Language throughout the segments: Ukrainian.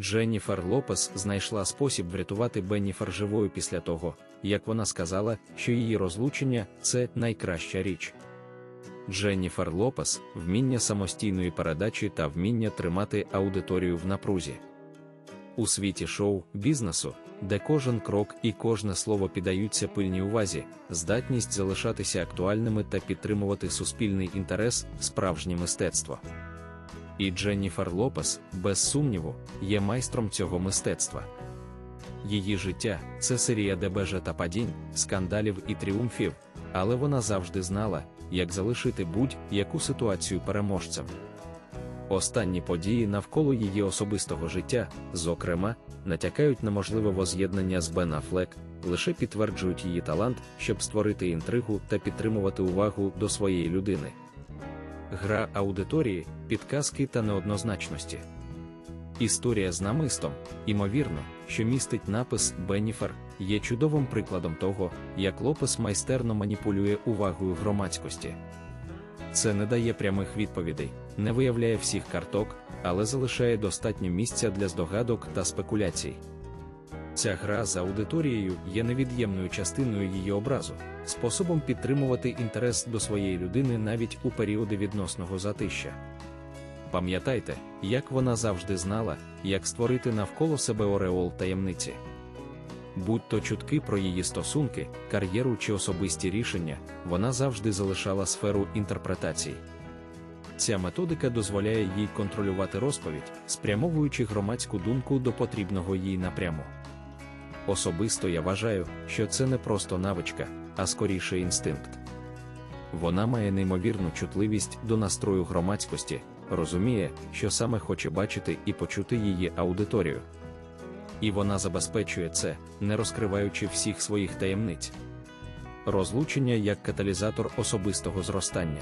Дженніфер Лопес знайшла спосіб врятувати Бенніфер живою після того, як вона сказала, що її розлучення це найкраща річ. Дженніфер Лопес вміння самостійної передачі та вміння тримати аудиторію в напрузі. У світі шоу бізнесу, де кожен крок і кожне слово піддаються пильній увазі, здатність залишатися актуальними та підтримувати суспільний інтерес справжнє мистецтво. І Дженніфер Лопес, без сумніву, є майстром цього мистецтва. Її життя це серія дебежа та падінь, скандалів і тріумфів, але вона завжди знала, як залишити будь-яку ситуацію переможцем. Останні події навколо її особистого життя, зокрема, натякають на можливе воз'єднання з Бен Афлек, лише підтверджують її талант, щоб створити інтригу та підтримувати увагу до своєї людини. Гра аудиторії, підказки та неоднозначності. Історія з намистом, імовірно, що містить напис Бенніфер, є чудовим прикладом того, як Лопес майстерно маніпулює увагою громадськості. Це не дає прямих відповідей, не виявляє всіх карток, але залишає достатньо місця для здогадок та спекуляцій. Ця гра з аудиторією є невід'ємною частиною її образу, способом підтримувати інтерес до своєї людини навіть у періоди відносного затища. Пам'ятайте, як вона завжди знала, як створити навколо себе ореол таємниці. Будь то чутки про її стосунки, кар'єру чи особисті рішення, вона завжди залишала сферу інтерпретацій. Ця методика дозволяє їй контролювати розповідь, спрямовуючи громадську думку до потрібного їй напряму. Особисто я вважаю, що це не просто навичка, а скоріше інстинкт. Вона має неймовірну чутливість до настрою громадськості, розуміє, що саме хоче бачити і почути її аудиторію. І вона забезпечує це, не розкриваючи всіх своїх таємниць. Розлучення як каталізатор особистого зростання.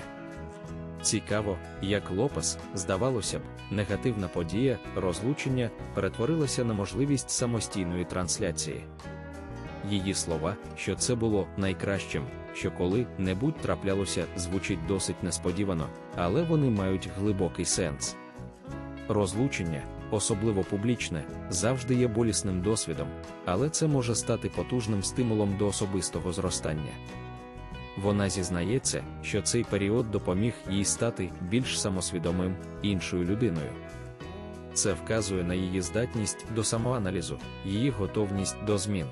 Цікаво, як Лопес, здавалося б, негативна подія, розлучення перетворилася на можливість самостійної трансляції. Її слова, що це було найкращим, що коли-небудь траплялося, звучить досить несподівано, але вони мають глибокий сенс. Розлучення, особливо публічне, завжди є болісним досвідом, але це може стати потужним стимулом до особистого зростання. Вона зізнається, що цей період допоміг їй стати більш самосвідомим іншою людиною. Це вказує на її здатність до самоаналізу, її готовність до змін.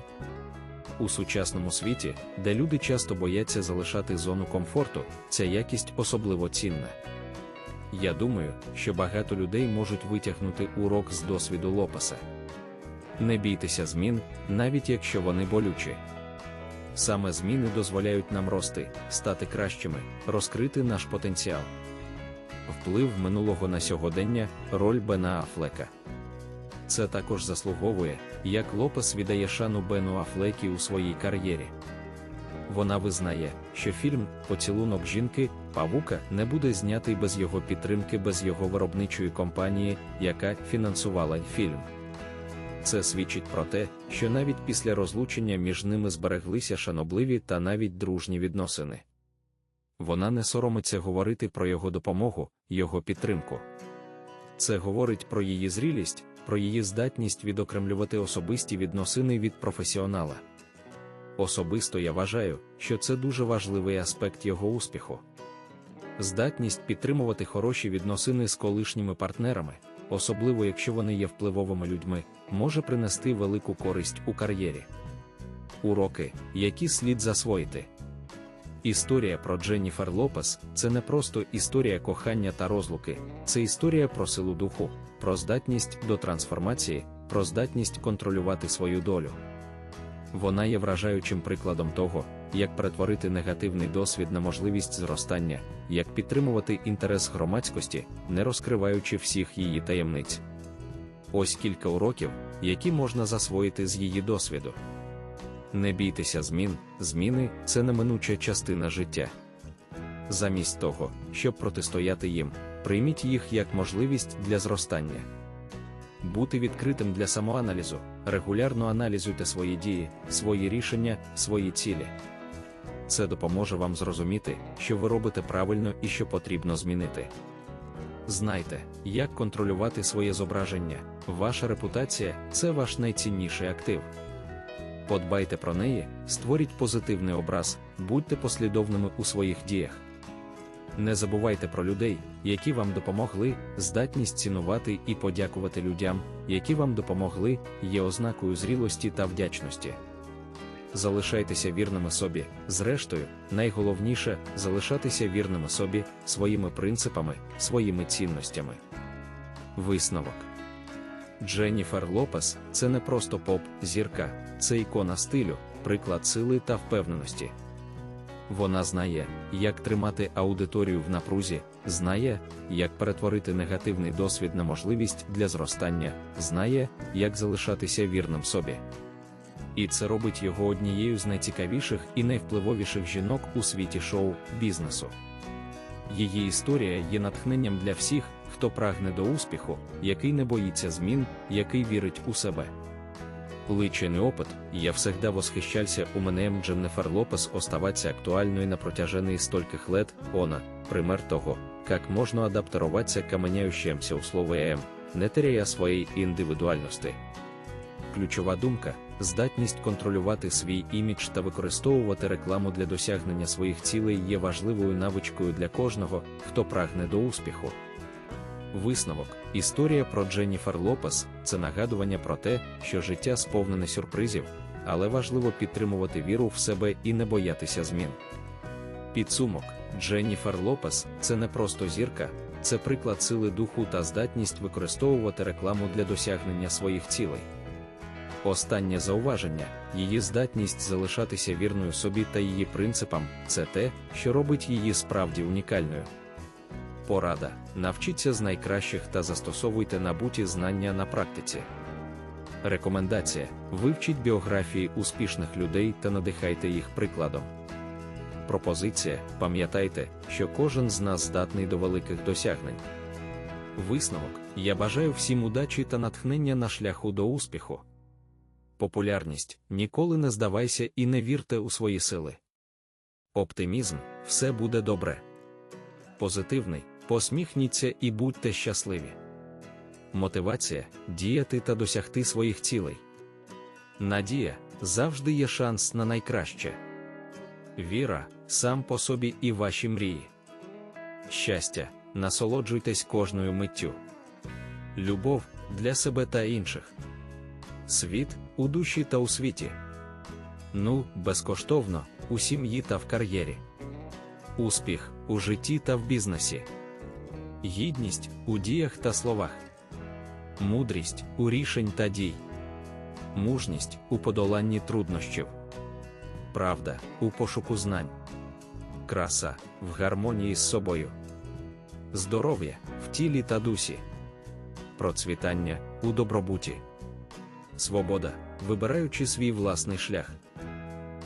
У сучасному світі, де люди часто бояться залишати зону комфорту, ця якість особливо цінна. Я думаю, що багато людей можуть витягнути урок з досвіду Лопеса. Не бійтеся змін, навіть якщо вони болючі. Саме зміни дозволяють нам рости, стати кращими, розкрити наш потенціал. Вплив минулого на сьогодення, роль Бена Афлека. Це також заслуговує, як Лопес віддає шану Бену Афлекі у своїй кар'єрі. Вона визнає, що фільм Поцілунок жінки Павука не буде знятий без його підтримки, без його виробничої компанії, яка фінансувала фільм. Це свідчить про те, що навіть після розлучення між ними збереглися шанобливі та навіть дружні відносини. Вона не соромиться говорити про його допомогу, його підтримку. Це говорить про її зрілість, про її здатність відокремлювати особисті відносини від професіонала. Особисто я вважаю, що це дуже важливий аспект його успіху. Здатність підтримувати хороші відносини з колишніми партнерами, особливо якщо вони є впливовими людьми, може принести велику користь у кар'єрі. Уроки, які слід засвоїти. Історія про Дженніфер Лопес це не просто історія кохання та розлуки, це історія про силу духу, про здатність до трансформації, про здатність контролювати свою долю. Вона є вражаючим прикладом того, як перетворити негативний досвід на можливість зростання, як підтримувати інтерес громадськості, не розкриваючи всіх її таємниць. Ось кілька уроків, які можна засвоїти з її досвіду. Не бійтеся змін, зміни це неминуча частина життя. Замість того, щоб протистояти їм, прийміть їх як можливість для зростання. Бути відкритим для самоаналізу, регулярно аналізуйте свої дії, свої рішення, свої цілі. Це допоможе вам зрозуміти, що ви робите правильно і що потрібно змінити. Знайте, як контролювати своє зображення. Ваша репутація це ваш найцінніший актив. Подбайте про неї, створіть позитивний образ, будьте послідовними у своїх діях. Не забувайте про людей, які вам допомогли, здатність цінувати і подякувати людям, які вам допомогли, є ознакою зрілості та вдячності. Залишайтеся вірними собі, зрештою, найголовніше залишатися вірними собі, своїми принципами, своїми цінностями. Висновок Дженніфер Лопес це не просто поп-зірка, це ікона стилю, приклад сили та впевненості. Вона знає, як тримати аудиторію в напрузі, знає, як перетворити негативний досвід на можливість для зростання, знає, як залишатися вірним собі. І це робить його однією з найцікавіших і найвпливовіших жінок у світі шоу бізнесу. Її історія є натхненням для всіх, хто прагне до успіху, який не боїться змін, який вірить у себе. Личный опыт, я всегда восхищался умением Дженнифер Лопес оставаться актуальной на протяжении стольких лет, она, пример того, как можно адаптироваться к меняющимся условиям, не теряя своєї індивідуальності. Ключова думка здатність контролювати свій імідж та використовувати рекламу для досягнення своїх цілей є важливою навичкою для кожного, хто прагне до успіху. Висновок, історія про Дженніфер Лопес це нагадування про те, що життя сповнене сюрпризів, але важливо підтримувати віру в себе і не боятися змін. Підсумок Дженніфер Лопес це не просто зірка, це приклад сили духу та здатність використовувати рекламу для досягнення своїх цілей. Останнє зауваження, її здатність залишатися вірною собі та її принципам це те, що робить її справді унікальною. Порада. Навчіться з найкращих та застосовуйте набуті знання на практиці. Рекомендація: вивчіть біографії успішних людей та надихайте їх прикладом. Пропозиція: пам'ятайте, що кожен з нас здатний до великих досягнень. Висновок: я бажаю всім удачі та натхнення на шляху до успіху. Популярність ніколи не здавайся і не вірте у свої сили. Оптимізм все буде добре. Позитивний посміхніться і будьте щасливі. Мотивація діяти та досягти своїх цілей. Надія завжди є шанс на найкраще. Віра сам по собі і ваші мрії. Щастя, насолоджуйтесь кожною миттю. Любов для себе та інших. Світ у душі та у світі. Ну, безкоштовно, у сім'ї та в кар'єрі. Успіх у житті та в бізнесі. Гідність у діях та словах, мудрість у рішень та дій, мужність у подоланні труднощів, правда у пошуку знань, краса в гармонії з собою, здоров'я в тілі та дусі, процвітання у добробуті, свобода, вибираючи свій власний шлях,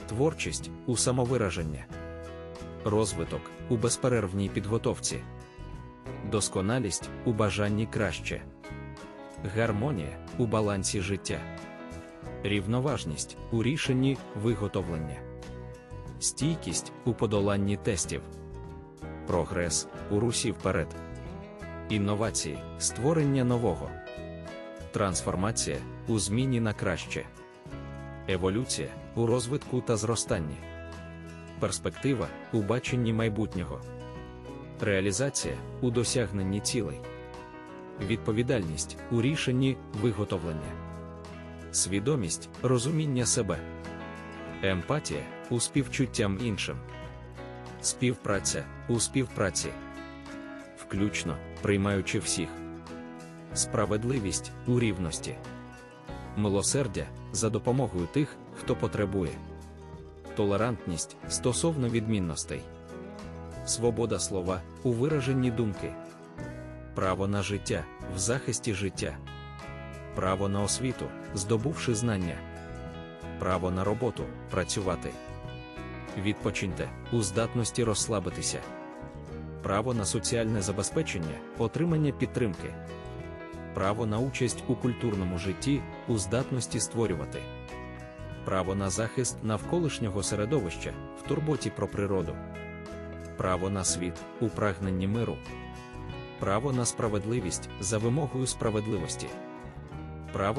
творчість у самовираження. Розвиток у безперервній підготовці. Досконалість у бажанні краще, гармонія у балансі життя, рівноважність у рішенні виготовлення, стійкість у подоланні тестів, прогрес у русі вперед, інновації, створення нового, трансформація у зміні на краще, еволюція у розвитку та зростанні, перспектива у баченні майбутнього. Реалізація у досягненні цілей, відповідальність у рішенні виготовлення, свідомість розуміння себе, емпатія у співчуттям іншим, співпраця у співпраці, включно приймаючи всіх, справедливість у рівності, милосердя за допомогою тих, хто потребує, толерантність стосовно відмінностей. Свобода слова у вираженні думки, право на життя в захисті життя, право на освіту, здобувши знання, право на роботу працювати. Відпочиньте у здатності розслабитися, право на соціальне забезпечення, отримання підтримки, право на участь у культурному житті, у здатності створювати, право на захист навколишнього середовища в турботі про природу. Право на світ у прагненні миру, право на справедливість за вимогою справедливості. Право